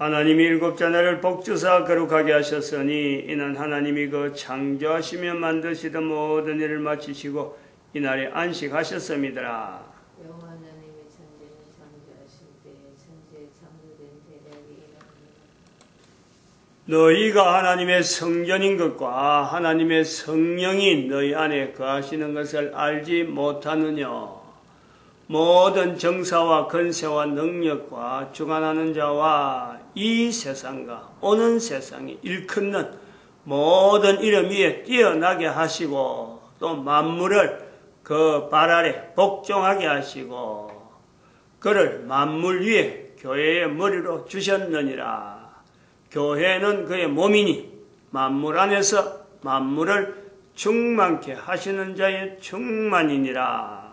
하나님이 일곱째 날을 복주사 거룩하게 하셨으니 이는 하나님이 그 창조하시며 만드시던 모든 일을 마치시고 이날에 안식하셨습니다. 너희가 하나님의 성전인 것과 하나님의 성령이 너희 안에 거하시는 것을 알지 못하느냐? 모든 정사와 건세와 능력과 주관하는 자와 이 세상과 오는 세상이 일컫는 모든 이름 위에 뛰어나게 하시고 또 만물을 그 발 아래 복종하게 하시고 그를 만물 위에 교회의 머리로 주셨느니라. 교회는 그의 몸이니 만물 안에서 만물을 충만케 하시는 자의 충만이니라.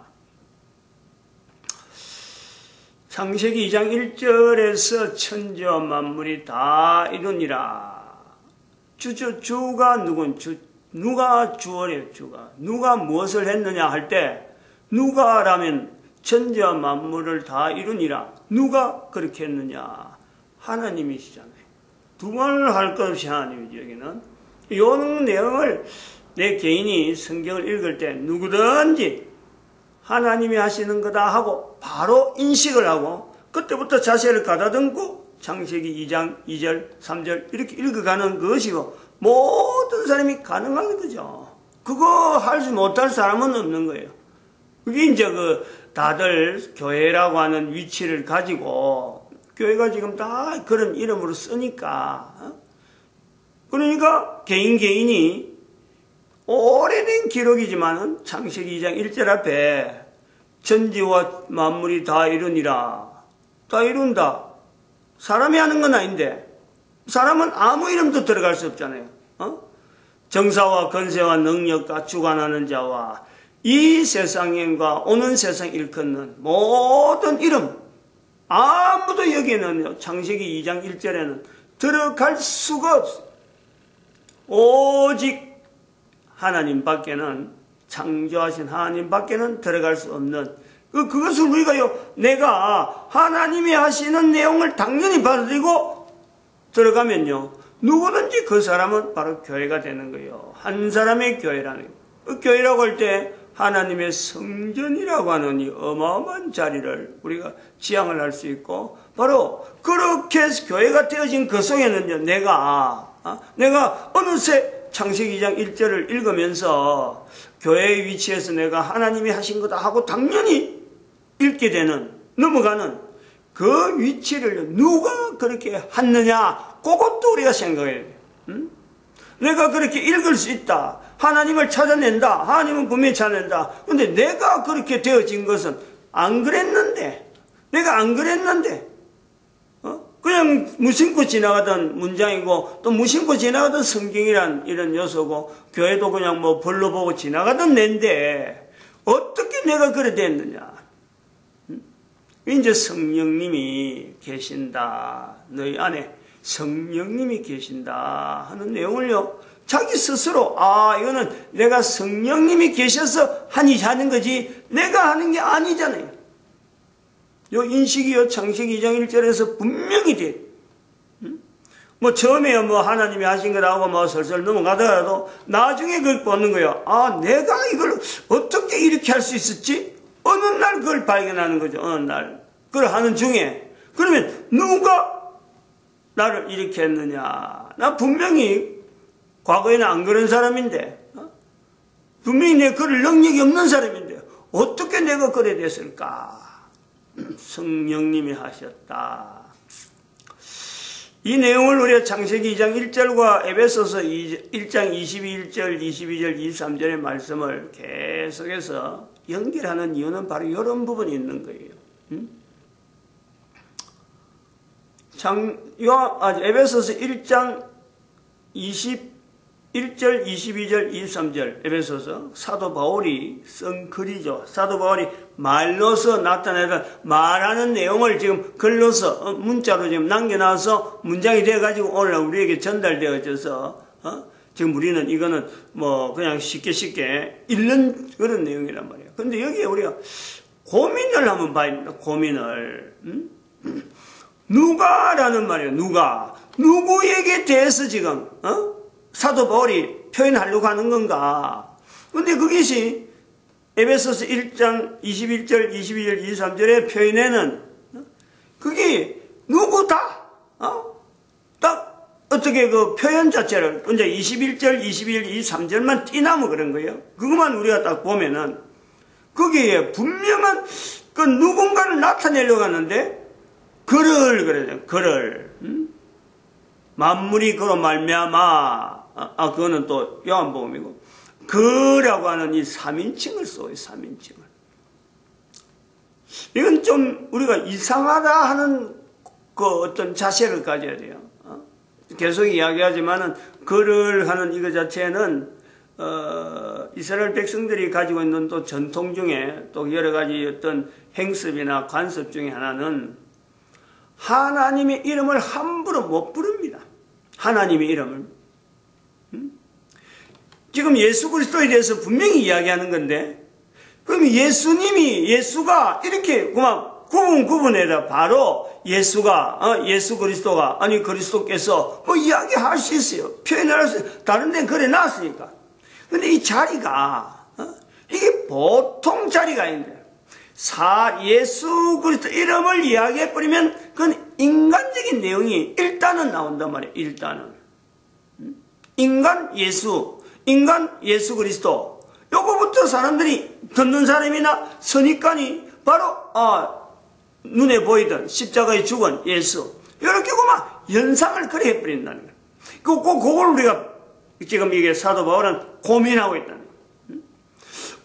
창세기 2장 1절에서 천지와 만물이 다 이루니라. 주주 주가 누군 주 누가 주어래요 주가 누가 무엇을 했느냐 할 때 누가라면 천지와 만물을 다 이루니라. 누가 그렇게 했느냐? 하나님이시잖아요. 두말을 할 것 없이 하나님이죠, 여기는. 이 내용을 내 개인이 성경을 읽을 때 누구든지 하나님이 하시는 거다 하고 바로 인식을 하고 그때부터 자세를 가다듬고 창세기 2장 2절 3절 이렇게 읽어가는 것이고 모든 사람이 가능한 거죠. 그거 할 수 못할 사람은 없는 거예요. 그게 이제 그 다들 교회라고 하는 위치를 가지고 교회가 지금 다 그런 이름으로 쓰니까 어? 그러니까 개인 개인이 오래된 기록이지만은 창세기 2장 1절 앞에 천지와 만물이 다 이루니라 다 이룬다 사람이 하는 건 아닌데 사람은 아무 이름도 들어갈 수 없잖아요 어? 정사와 건세와 능력과 주관하는 자와 이 세상과 오는 세상 일컫는 모든 이름 아무도 여기는 창세기 2장 1절에는 들어갈 수가 없어. 오직 하나님 밖에는 창조하신 하나님 밖에는 들어갈 수 없는 그 그것을 우리가요 내가 하나님이 하시는 내용을 당연히 받아들이고 들어가면요 누구든지 그 사람은 바로 교회가 되는 거예요 한 사람의 교회라는 거예요 그 교회라고 할 때 하나님의 성전이라고 하는 이 어마어마한 자리를 우리가 지향을 할 수 있고 바로 그렇게 교회가 되어진 그 속에는요 내가 어? 내가 어느새 창세기 2장 1절을 읽으면서 교회의 위치에서 내가 하나님이 하신 거다 하고 당연히 읽게 되는 넘어가는 그 위치를 누가 그렇게 했느냐 그것도 우리가 생각해야 돼. 응? 내가 그렇게 읽을 수 있다. 하나님을 찾아낸다. 하나님은 분명히 찾아낸다. 근데 내가 그렇게 되어진 것은 안 그랬는데, 내가 안 그랬는데, 어? 그냥 무심코 지나가던 문장이고, 또 무심코 지나가던 성경이란 이런 요소고, 교회도 그냥 뭐 벌로 보고 지나가던 낸데, 어떻게 내가 그래 됐느냐? 이제 성령님이 계신다. 너희 안에 성령님이 계신다 하는 내용을요. 자기 스스로 아 이거는 내가 성령님이 계셔서 하니 하는 거지 내가 하는 게 아니잖아요. 요 인식이요 창세기 2장 1절에서 분명히 돼. 뭐 처음에 뭐 하나님이 하신 거라고 뭐 설설 넘어가더라도 나중에 그걸 보는 거예요. 아 내가 이걸 어떻게 이렇게 할 수 있었지? 어느 날 그걸 발견하는 거죠. 어느 날 그걸 하는 중에 그러면 누가 나를 이렇게 했느냐? 나 분명히 과거에는 안 그런 사람인데, 어? 분명히 내 그럴 능력이 없는 사람인데, 어떻게 내가 그래 됐을까? 성령님이 하셨다. 이 내용을 우리가 창세기 2장 1절과 에베소서 1장 21절, 22절, 23절의 말씀을 계속해서 연결하는 이유는 바로 이런 부분이 있는 거예요. 음? 장, 요, 아, 에베소서 1장 20, 1절, 22절, 23절 에베소서 사도 바울이 쓴 글이죠. 사도 바울이 말로서 나타내는 말하는 내용을 지금 글로서 어, 문자로 지금 남겨놔서 문장이 돼가지고 오늘 우리에게 전달되어져서 어? 지금 우리는 이거는 뭐 그냥 쉽게 쉽게 읽는 그런 내용이란 말이에요. 근데 여기에 우리가 고민을 한번 봐야 됩니다. 고민을. 음? 누가라는 말이에요. 누가. 누구에게 대해서 지금 어? 사도 바울이 표현하려고 하는 건가? 근데 그것이 에베소서 1장 21절, 22절, 23절의 표현에는 그게 누구 다? 어? 딱 어떻게 그 표현 자체를 이제 21절, 22절, 23절만 띠나무 그런 거예요. 그것만 우리가 딱 보면은 거기에 분명한 그 누군가를 나타내려고 하는데 그를 그래요. 그를 음? 만물이 그로 말미암아 아, 아 그거는 또 요한복음이고 그라고 하는 이 3인칭을 써요. 3인칭을. 이건 좀 우리가 이상하다 하는 그 어떤 자세를 가져야 돼요. 어? 계속 이야기하지만은 그를 하는 이거 자체는 어, 이스라엘 백성들이 가지고 있는 또 전통 중에 또 여러 가지 어떤 행습이나 관습 중에 하나는 하나님의 이름을 함부로 못 부릅니다. 하나님의 이름을. 지금 예수 그리스도에 대해서 분명히 이야기하는 건데, 그럼 예수님이, 예수가 이렇게 그만 구분 구분해다 바로 예수가, 어, 예수 그리스도가, 아니 그리스도께서 뭐 이야기할 수 있어요. 표현할 수 있어요. 다른 데는 그래 놨으니까. 근데 이 자리가, 어, 이게 보통 자리가 아닌데, 사, 예수 그리스도 이름을 이야기해 버리면 그건 인간적인 내용이 일단은 나온단 말이에요. 일단은. 음? 인간 예수, 인간 예수 그리스도 요거부터 사람들이 듣는 사람이나 선입관이 바로 아, 눈에 보이던 십자가에 죽은 예수 이렇게 그만 연상을 그래 해버린다는 거예요. 그, 그, 그걸 우리가 지금 이게 사도 바울은 고민하고 있다는.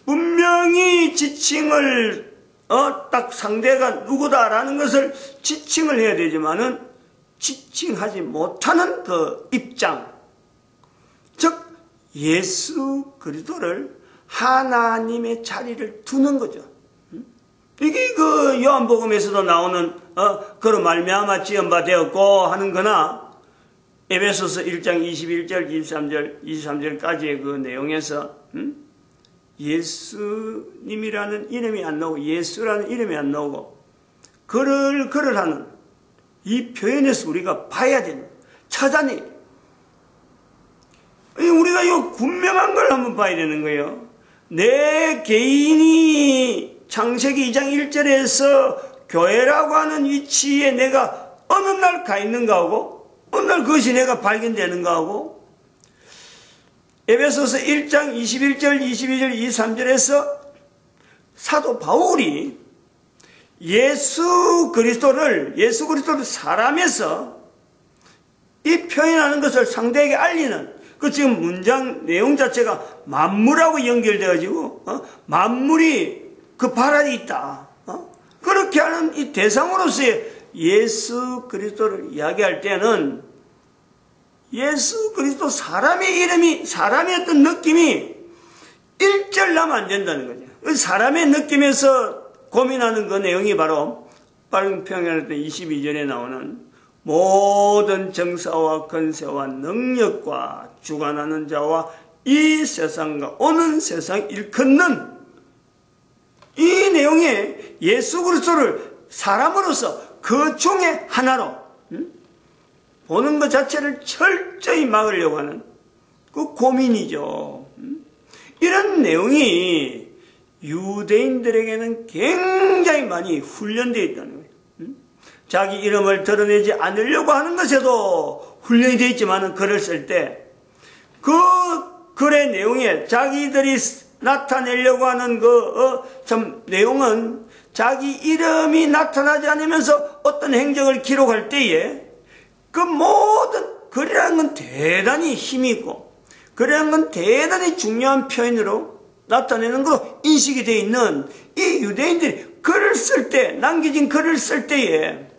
분명히 지칭을 어, 딱 상대가 누구다라는 것을 지칭을 해야 되지만은 지칭하지 못하는 그 입장 즉 예수 그리스도를 하나님의 자리를 두는 거죠. 이게 그 요한복음에서도 나오는 어, 그로 말미암아 지은 되었고 하는 거나 에베소서 1장 21절, 23절, 23절까지의 그 내용에서 음? 예수님이라는 이름이 안 나오고 예수라는 이름이 안 나오고 그를 그를 하는 이 표현에서 우리가 봐야 되는 찾아내 우리가 이 분명한 걸 한번 봐야 되는 거예요. 내 개인이 창세기 2장 1절에서 교회라고 하는 위치에 내가 어느 날 가 있는가 하고 어느 날 그것이 내가 발견되는가 하고 에베소서 1장 21절, 22절, 23절에서 사도 바울이 예수 그리스도를 예수 그리스도를 사람에서 이 표현하는 것을 상대에게 알리는 그 지금 문장 내용 자체가 만물하고 연결되어지고 어? 만물이 그 바란이 있다. 어? 그렇게 하는 이 대상으로서의 예수 그리스도를 이야기할 때는 예수 그리스도 사람의 이름이 사람의 어떤 느낌이 일절 나면 안 된다는 거죠. 그 사람의 느낌에서 고민하는 그 내용이 바로 빠른 평양할 때 22절에 나오는 모든 정사와 건세와 능력과 주관하는 자와 이 세상과 오는 세상 일컫는 이 내용에 예수 그리스도를 사람으로서 그 중에 하나로 음? 보는 것 자체를 철저히 막으려고 하는 그 고민이죠. 음? 이런 내용이 유대인들에게는 굉장히 많이 훈련되어 있다는. 자기 이름을 드러내지 않으려고 하는 것에도 훈련이 되어 있지만 글을 쓸 때 그 글의 내용에 자기들이 나타내려고 하는 그참 어, 내용은 자기 이름이 나타나지 않으면서 어떤 행적을 기록할 때에 그 모든 글이라는 건 대단히 힘이 있고 글이라는 건 대단히 중요한 표현으로 나타내는 거 인식이 되어 있는 이 유대인들이 글을 쓸 때, 남겨진 글을 쓸 때에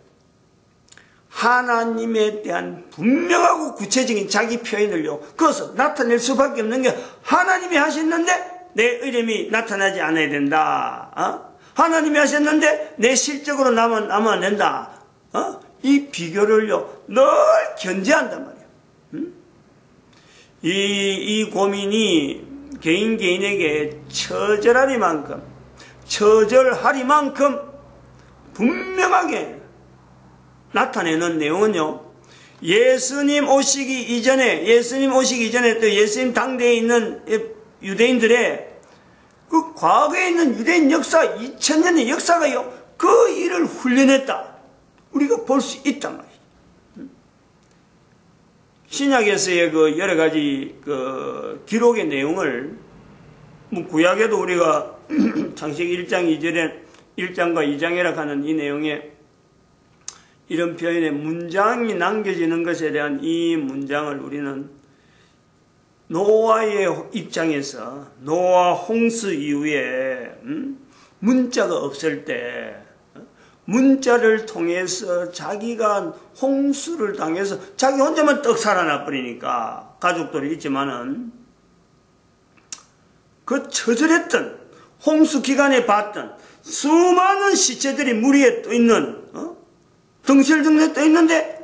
하나님에 대한 분명하고 구체적인 자기 표현을요, 그것을 나타낼 수밖에 없는 게 하나님이 하셨는데 내 이름이 나타나지 않아야 된다. 어? 하나님이 하셨는데 내 실적으로 남은, 안 된다. 어? 이 비교를요, 늘 견제한단 말이야. 음? 이, 이 고민이 개인 개인에게 처절하리만큼, 처절하리만큼 분명하게 나타내는 내용은요, 예수님 오시기 이전에, 예수님 오시기 이전에 또 예수님 당대에 있는 유대인들의 그 과거에 있는 유대인 역사, 2000년의 역사가요, 그 일을 훈련했다. 우리가 볼 수 있단 말이에요. 신약에서의 그 여러 가지 그 기록의 내용을 뭐 구약에도 우리가 창세기 1장 2절에 1장과 2장이라 하는 이 내용에 이런 표현의 문장이 남겨지는 것에 대한 이 문장을 우리는 노아의 입장에서 노아 홍수 이후에 음? 문자가 없을 때 어? 문자를 통해서 자기가 홍수를 당해서 자기 혼자만 떡 살아나 버리니까 가족들이 있지만은 그 처절했던 홍수 기간에 봤던 수많은 시체들이 물 위에 떠 있는 어? 덩실덩실 떠 있는데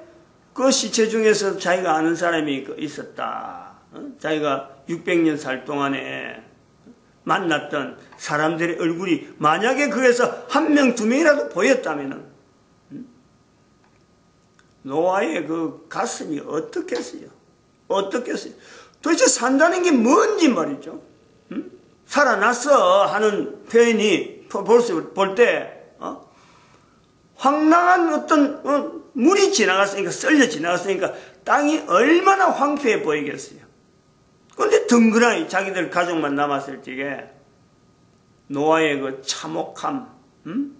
그 시체 중에서 자기가 아는 사람이 있었다. 어? 자기가 600년 살 동안에 만났던 사람들의 얼굴이 만약에 그래서 한 명, 두 명이라도 보였다면 음? 노아의 그 가슴이 어떻겠어요? 어떻겠어요? 도대체 산다는 게 뭔지 말이죠. 음? 살아났어 하는 표현이 볼때 어? 황당한 어떤 어, 물이 지나갔으니까 썰려 지나갔으니까 땅이 얼마나 황폐해 보이겠어요. 그런데 덩그러니 자기들 가족만 남았을 적에 노아의 그 참혹함, 음?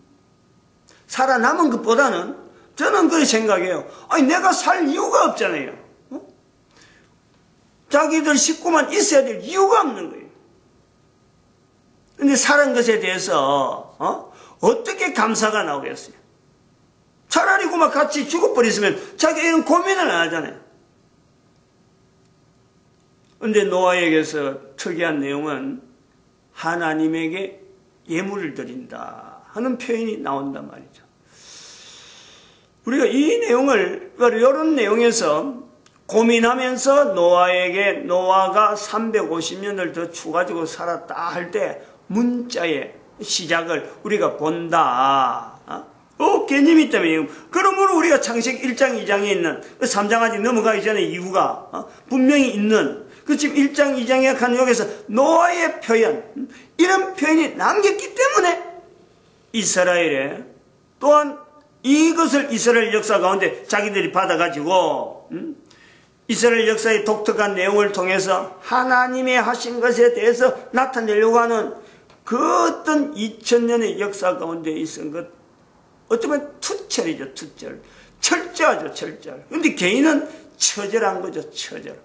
살아남은 것보다는 저는 그렇게 생각해요. 아니 내가 살 이유가 없잖아요. 어? 자기들 식구만 있어야 될 이유가 없는 거예요. 근데 살은 것에 대해서 어? 어떻게 감사가 나오겠어요? 차라리 그만 같이 죽어버렸으면 자기 이런 고민을 안 하잖아요. 근데 노아에게서 특이한 내용은 하나님에게 예물을 드린다 하는 표현이 나온단 말이죠. 우리가 이 내용을, 이런 내용에서 고민하면서 노아에게 노아가 350년을 더 추가지고 살았다 할 때 문자의 시작을 우리가 본다. 어, 어 개념이 있다면 그러므로 우리가 창세기 1장, 2장에 있는 3장 그 아직 넘어가기 전에 이유가 어, 분명히 있는 그 지금 1장, 2장에 한 여기서 노아의 표현, 이런 표현이 남겼기 때문에 이스라엘에 또한 이것을 이스라엘 역사 가운데 자기들이 받아가지고, 음? 이스라엘 역사의 독특한 내용을 통해서 하나님의 하신 것에 대해서 나타내려고 하는 그 어떤 2000년의 역사 가운데 있은 것, 어쩌면 투철이죠, 투철. 철저하죠, 철저. 근데 개인은 처절한 거죠, 처절.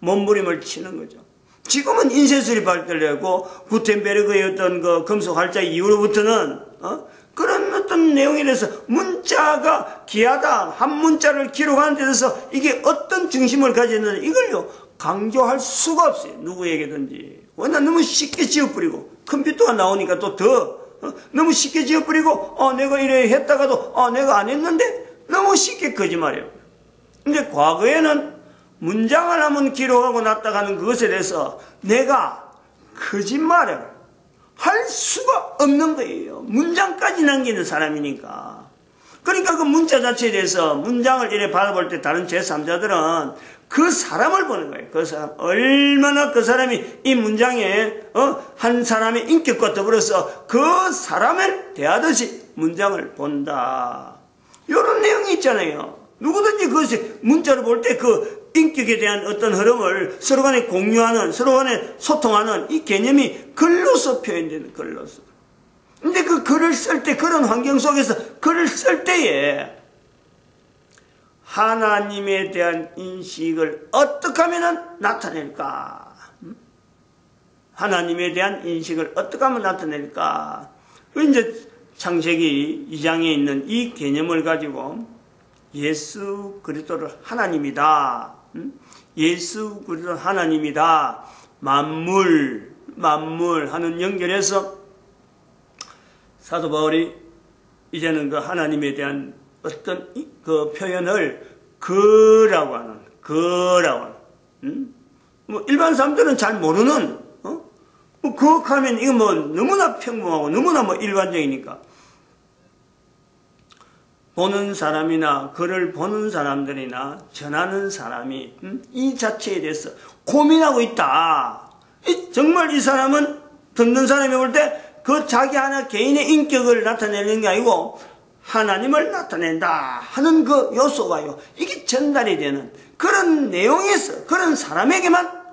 몸부림을 치는 거죠. 지금은 인쇄술이 발달되고 구텐베르그의 어떤 그 금속 활자 이후로부터는 어? 그런 어떤 내용에 대해서 문자가 귀하다 한 문자를 기록하는 데 대해서 이게 어떤 중심을 가졌는지 이걸요 강조할 수가 없어요 누구에게든지 워낙 너무 쉽게 지어버리고 컴퓨터가 나오니까 또더 어? 너무 쉽게 지어버리고 어 내가 이래 했다가도 어 내가 안 했는데 너무 쉽게 거짓말해요 근데 과거에는 문장을 한번 기록하고 놨다가는 그것에 대해서 내가 거짓말을 할 수가 없는 거예요. 문장까지 남기는 사람이니까. 그러니까 그 문자 자체에 대해서 문장을 이래 받아볼 때 다른 제3자들은 그 사람을 보는 거예요. 그 사람. 얼마나 그 사람이 이 문장에, 어, 한 사람의 인격과 더불어서 그 사람을 대하듯이 문장을 본다. 이런 내용이 있잖아요. 누구든지 그것이 문자를 볼때 그 인격에 대한 어떤 흐름을 서로 간에 공유하는, 서로 간에 소통하는 이 개념이 글로서 표현되는 글로서. 근데 그 글을 쓸 때, 그런 환경 속에서 글을 쓸 때에 하나님에 대한 인식을 어떻게 하면 나타낼까? 음? 하나님에 대한 인식을 어떻게 하면 나타낼까? 그 이제 창세기 2장에 있는 이 개념을 가지고 예수 그리스도를 하나님이다. 음? 예수 그리스도 하나님이다. 만물, 만물 하는 연결해서 사도 바울이 이제는 그 하나님에 대한 어떤 그 표현을 그라고 하는, 그라고 하는, 음? 뭐 일반 사람들은 잘 모르는, 어? 뭐 그하면 이거 뭐 너무나 평범하고 너무나 뭐 일반적이니까. 보는 사람이나 그를 보는 사람들이나 전하는 사람이 음? 이 자체에 대해서 고민하고 있다. 정말 이 사람은 듣는 사람이 볼 때 그 자기 하나 개인의 인격을 나타내는 게 아니고 하나님을 나타낸다 하는 그 요소가요. 이게 전달이 되는 그런 내용에서 그런 사람에게만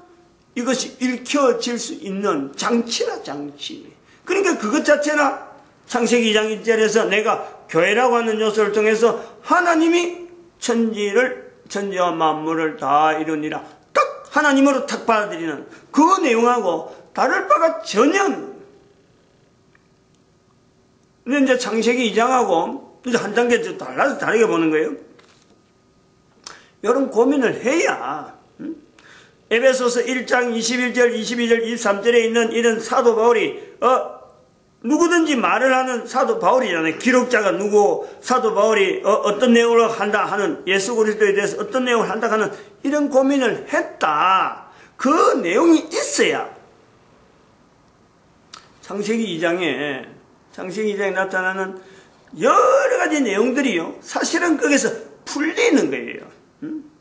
이것이 읽혀질 수 있는 장치라 장치. 그러니까 그것 자체나 창세기 2장 1절에서 내가 교회라고 하는 요소를 통해서 하나님이 천지를 천지와 만물을 다 이루니라 딱 하나님으로 탁 받아들이는 그 내용하고 다를 바가 전혀 근데 이제 창세기 2장하고 이제 한 단계 더 달라서 다르게 보는 거예요. 이런 고민을 해야 음? 에베소서 1장 21절, 22절, 23절에 있는 이런 사도 바울이 어 누구든지 말을 하는 사도 바울이잖아요. 기록자가 누구, 사도 바울이 어, 떤 내용을 한다 하는 예수 그리스도에 대해서 어떤 내용을 한다 하는 이런 고민을 했다. 그 내용이 있어야 창세기 2장에 창세기 2장에 나타나는 여러 가지 내용들이요. 사실은 거기서 풀리는 거예요. 음?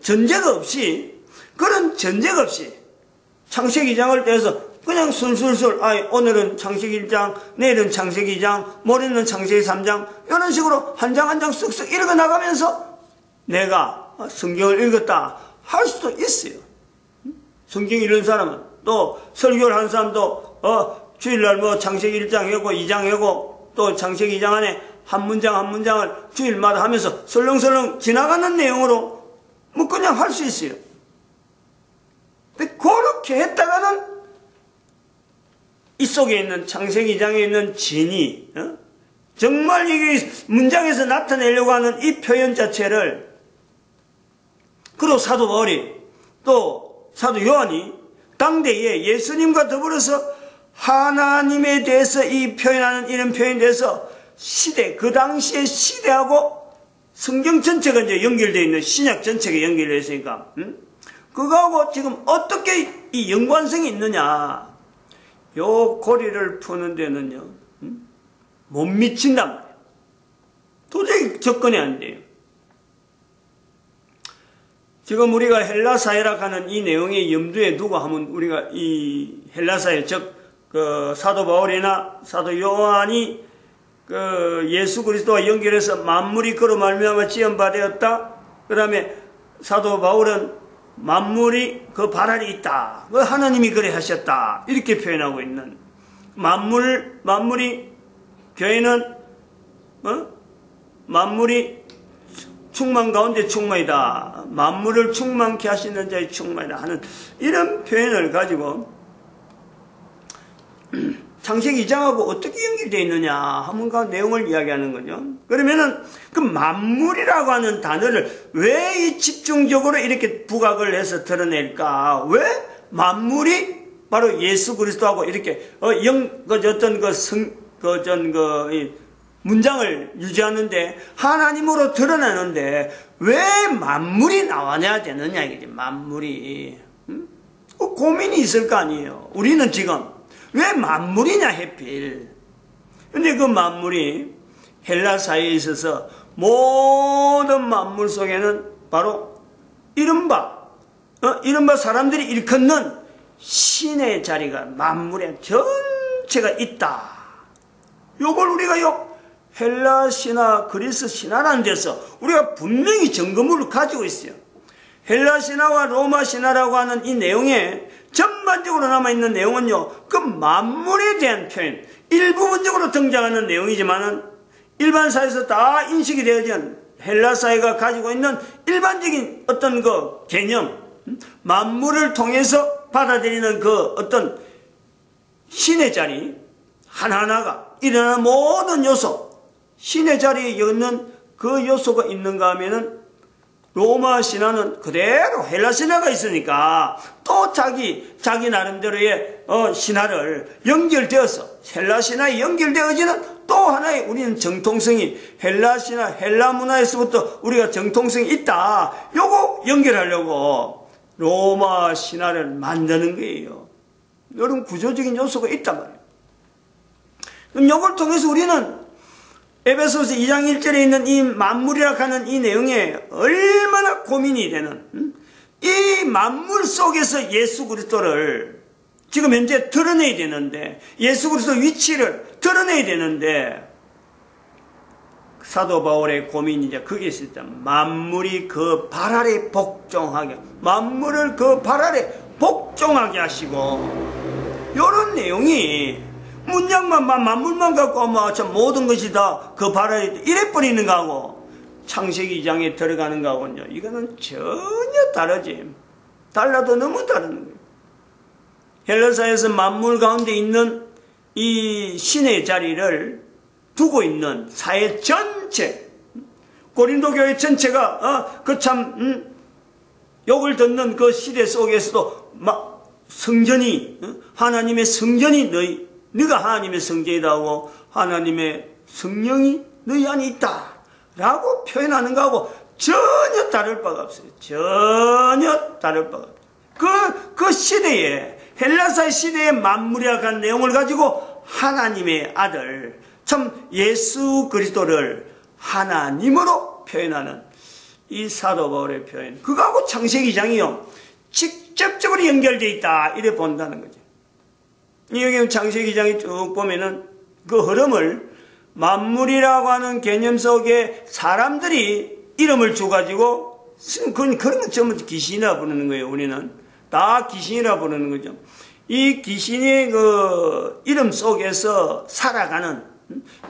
전제가 없이 그런 전제가 없이 창세기 2장을 떼서 그냥 술술술 아 오늘은 창세기 1장 내일은 창세기 2장 모레는 창세기 3장 이런 식으로 한 장 한 장 쓱쓱 읽어 나가면서 내가 성경을 읽었다 할 수도 있어요. 성경 읽는 사람은 또 설교를 한 사람도 어 주일날 뭐 창세기 1장 해고 2장 해고 또 창세기 2장 안에 한 문장 한 문장을 주일마다 하면서 설렁설렁 지나가는 내용으로 뭐 그냥 할 수 있어요. 근데 그렇게 했다가는 이 속에 있는 창세기 2장에 있는 진이 어? 정말 이게 문장에서 나타내려고 하는 이 표현 자체를 그리고 사도 바울이 또 사도 요한이 당대에 예수님과 더불어서 하나님에 대해서 이 표현하는 이런 표현에 대해서 시대 그 당시의 시대하고 성경 전체가 이제 연결되어 있는 신약 전체가 연결되어 있으니까 음? 그거하고 지금 어떻게 이 연관성이 있느냐 요 고리를 푸는 데는요, 음? 못 미친단 말이에요. 도저히 접근이 안 돼요. 지금 우리가 헬라사회라 하는 이 내용의 염두에 두고 하면 우리가 이 헬라사회, 즉, 그 사도 바울이나 사도 요한이 그 예수 그리스도와 연결해서 만물이 그로 말미암아 지연받았다. 그 다음에 사도 바울은 만물이 그 발알이 있다. 그 하나님이 그래 하셨다. 이렇게 표현하고 있는 만물 만물이 교회는 어? 만물이 충만 가운데 충만이다. 만물을 충만케 하시는 자의 충만이다 하는 이런 표현을 가지고 창세기 2장하고 어떻게 연결되어 있느냐 하면 그 내용을 이야기하는 거죠. 그러면은 그 만물이라고 하는 단어를 왜 이 집중적으로 이렇게 부각을 해서 드러낼까? 왜 만물이 바로 예수 그리스도하고 이렇게 어, 영, 그 어떤 그 성, 그, 전, 그, 문장을 유지하는데 하나님으로 드러나는데 왜 만물이 나와야 되느냐 이게 만물이 음? 그 고민이 있을 거 아니에요. 우리는 지금 왜 만물이냐 해필. 근데 그 만물이 헬라사에 있어서 모든 만물 속에는 바로 이른바 어? 이른바 사람들이 일컫는 신의 자리가 만물의 전체가 있다. 요걸 우리가 요 헬라 신화, 그리스 신화라는 데서 우리가 분명히 점검을 가지고 있어요. 헬라 신화와 로마 신화라고 하는 이 내용에 전반적으로 남아있는 내용은요, 그 만물에 대한 표현, 일부분적으로 등장하는 내용이지만은 일반사에서 다 인식이 되어진 헬라 사회가 가지고 있는 일반적인 어떤 그 개념, 음? 만물을 통해서 받아들이는 그 어떤 신의 자리, 하나하나가 일어나는 모든 요소, 신의 자리에 있는 그 요소가 있는가 하면은 로마 신화는 그대로 헬라 신화가 있으니까 또 자기 자기 나름대로의 어, 신화를 연결되어서 헬라 신화에 연결되어지는 또 하나의 우리는 정통성이 헬라 신화 헬라 문화에서부터 우리가 정통성이 있다. 요거 연결하려고 로마 신화를 만드는 거예요. 이런 구조적인 요소가 있단 말이에요. 그럼 이걸 통해서 우리는 에베소서 2장 1절에 있는 이 만물이라 하는 이 내용에 얼마나 고민이 되는 이 만물 속에서 예수 그리스도를 지금 현재 드러내야 되는데 예수 그리스도 위치를 드러내야 되는데 사도 바울의 고민이 이제 그게 때 만물이 그 발 아래 복종하게 만물을 그 발 아래 복종하게 하시고 이런 내용이 문장만 만물만 갖고 뭐참 모든 것이 다 그 발에 이래 버리는 거하고 창세기 2장에 들어가는 거하고요. 이거는 전혀 다르지. 달라도 너무 다른 거예요. 헬라사에서 만물 가운데 있는 이 신의 자리를 두고 있는 사회 전체, 고린도 교회 전체가 어, 그참 음, 욕을 듣는 그 시대 속에서도 막 성전이 어? 하나님의 성전이 너희 네가 하나님의 성전이다 하고 하나님의 성령이 너희 안에 있다 라고 표현하는 거하고 전혀 다를 바가 없어요. 전혀 다를 바가 없어요. 그, 그 시대에 헬라사의 시대의 만물이라는 내용을 가지고 하나님의 아들 참 예수 그리스도를 하나님으로 표현하는 이 사도 바울의 표현 그거하고 창세기 장이요 직접적으로 연결되어 있다 이래 본다는 거죠. 여기 창세기 장이 쭉 보면은 그 흐름을 만물이라고 하는 개념 속에 사람들이 이름을 줘가지고 그런 건 전부 귀신이라 부르는 거예요. 우리는 다 귀신이라 부르는 거죠. 이 귀신의 그 이름 속에서 살아가는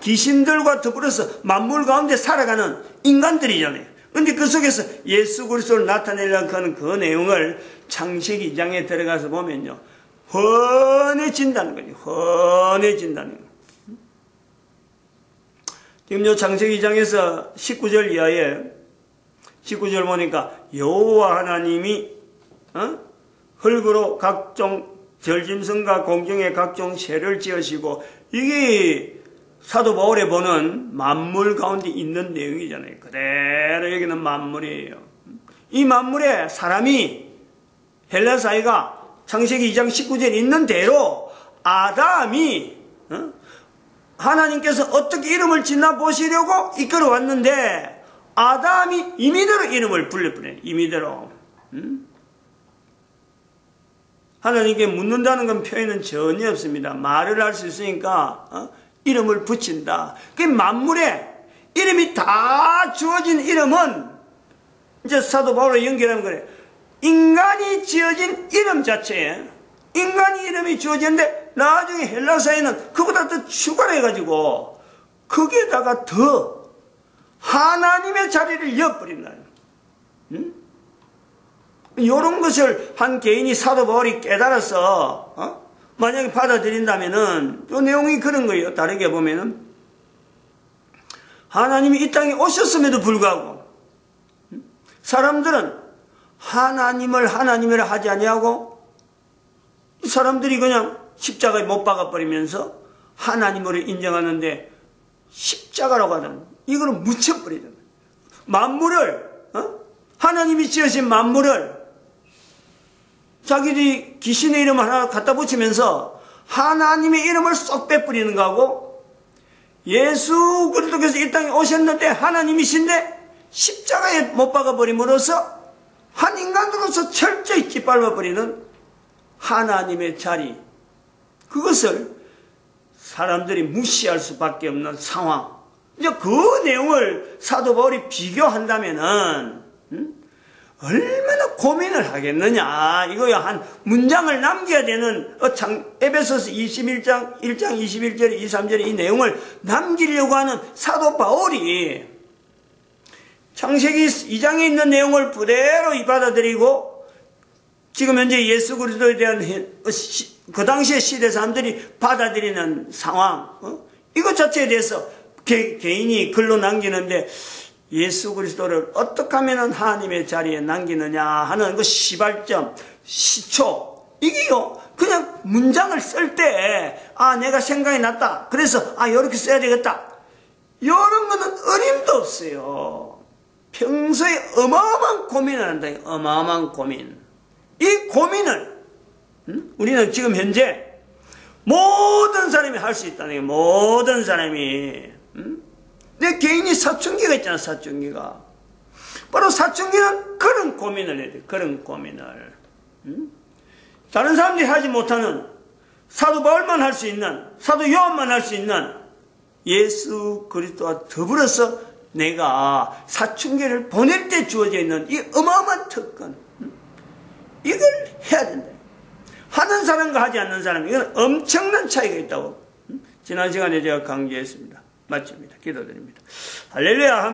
귀신들과 더불어서 만물 가운데 살아가는 인간들이잖아요. 근데 그 속에서 예수 그리스도를 나타내려고 하는 그 내용을 창세기 2장에 들어가서 보면요. 훤해진다는 거죠. 훤해진다는 거. 지금 요 창세기 2장에서 19절 이하에 19절 보니까 여호와 하나님이 어? 흙으로 각종 절짐승과 공중의 각종 새를 지으시고 이게 사도 바울에 보는 만물 가운데 있는 내용이잖아요. 그대로 여기는 만물이에요. 이 만물에 사람이 헬라 사이가 창세기 2장 19절에 있는 대로 아담이 어? 하나님께서 어떻게 이름을 짓나 보시려고 이끌어 왔는데 아담이 임의대로 이름을 불려버려요. 임의대로. 음? 하나님께 묻는다는 건 표현은 전혀 없습니다. 말을 할 수 있으니까 어? 이름을 붙인다. 그 만물에 이름이 다 주어진 이름은 이제 사도 바울로 연결하면 그래. 인간이 지어진 이름 자체에 인간이 이름이 주어졌는데 나중에 헬라사에는 그보다 더 추가를 해가지고 거기에다가 더 하나님의 자리를 엿버린다. 응? 이런 것을 한 개인이 사도 바울이 깨달아서 어? 만약에 받아들인다면은 이 내용이 그런 거예요. 다르게 보면은 하나님이 이 땅에 오셨음에도 불구하고 사람들은 하나님을 하나님이라 하지 아니하고 사람들이 그냥 십자가에 못 박아 버리면서 하나님으로 인정하는데 십자가라고 하는 이거를 묻혀 버리는 만물을 어? 하나님이 지으신 만물을 자기들이 귀신의 이름 하나 갖다 붙이면서 하나님의 이름을 쏙 빼뿌리는 거하고 예수 그리스도께서 이 땅에 오셨는데 하나님이신데 십자가에 못 박아버림으로써 한 인간으로서 철저히 짓밟아버리는 하나님의 자리. 그것을 사람들이 무시할 수밖에 없는 상황. 이제 그 내용을 사도 바울이 비교한다면은 음? 얼마나 고민을 하겠느냐. 이거야. 한 문장을 남겨야 되는 어, 에베소스 21장 1장 21절 23절에 이 내용을 남기려고 하는 사도 바울이 창세기 2장에 있는 내용을 그대로 받아들이고 지금 현재 예수 그리스도에 대한 어, 그 당시의 시대 사람들이 받아들이는 상황 어? 이것 자체에 대해서 개, 개인이 글로 남기는데 예수 그리스도를 어떻게 하면 하나님의 자리에 남기느냐 하는 그 시발점, 시초, 이게요, 그냥 문장을 쓸 때, 아, 내가 생각이 났다. 그래서, 아, 이렇게 써야 되겠다. 이런 거는 어림도 없어요. 평소에 어마어마한 고민을 한다. 어마어마한 고민. 이 고민을, 음? 우리는 지금 현재 모든 사람이 할 수 있다는 게 모든 사람이, 음? 내 개인이 사춘기가 있잖아, 사춘기가. 바로 사춘기는 그런 고민을 해야 돼, 그런 고민을. 음? 다른 사람들이 하지 못하는 사도 바울만 할 수 있는 사도 요한만 할 수 있는 예수 그리스도와 더불어서 내가 사춘기를 보낼 때 주어져 있는 이 어마어마한 특권 이걸 해야 된다. 하는 사람과 하지 않는 사람 이건 엄청난 차이가 있다고 지난 시간에 제가 강조했습니다. 마칩니다. 기도드립니다. 할렐루야.